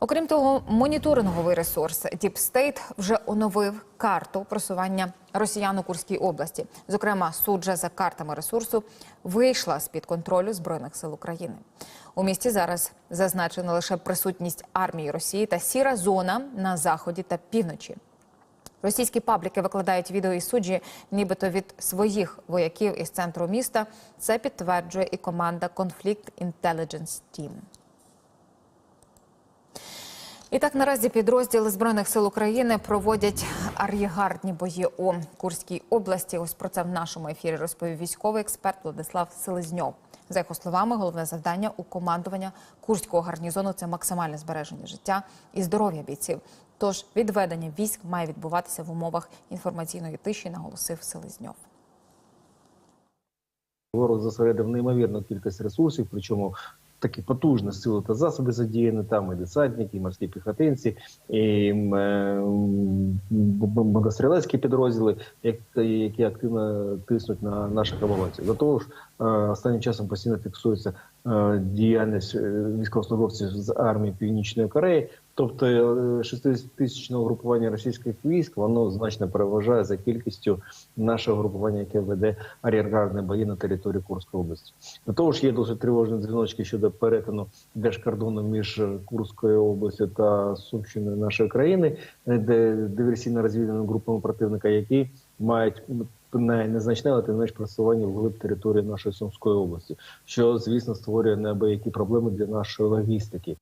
Окрім того, моніторинговий ресурс State вже оновив карту просування росіян у Курській області. Зокрема, суджа за картами ресурсу вийшла з під контролю збройних сил України. У місті зараз зазначено лише присутність армії Росії та сіра зона на заході та півночі. Російські пабліки викладають відео із суджі, нібито від своїх вояків із центру міста. Це підтверджує і команда Conflict Intelligence Team. І так наразі підрозділи збройних сил України проводять ар'єгардні бої у Курській області. Ось про це в нашому ефірі розповів військовий експерт Владислав Селезньов. За його словами, головне завдання у командування курського гарнізону це максимальне збереження життя і здоров'я бійців. Тож відведення військ має відбуватися в умовах інформаційної тиші, наголосив Селезньов. Ворог зосередив неймовірну кількість ресурсів, причому такі потужні сили та засоби задіяні там і десантники, і морські піхотинці, і мотострілецькі підрозділи, які, активно тиснуть на наших оборонців. До того ж, е, останнім часом постійно фіксується е, діяльність е, військовослужбовців з армії Північної Кореї. Тобто 60-тисячного групування російських військ воно значно переважає за кількістю нашого групування, яке веде ар'єргардні бої на території Курської області. До того ж, є досить тривожні дзвіночки щодо перетину держкордону між Курською областю та Сумщиною нашої країни, де диверсійно-розвідувальними групами противника, які мають не незначне, але тим не менш просування вглиб території нашої Сумської області, що звісно створює неабиякі проблеми для нашої логістики.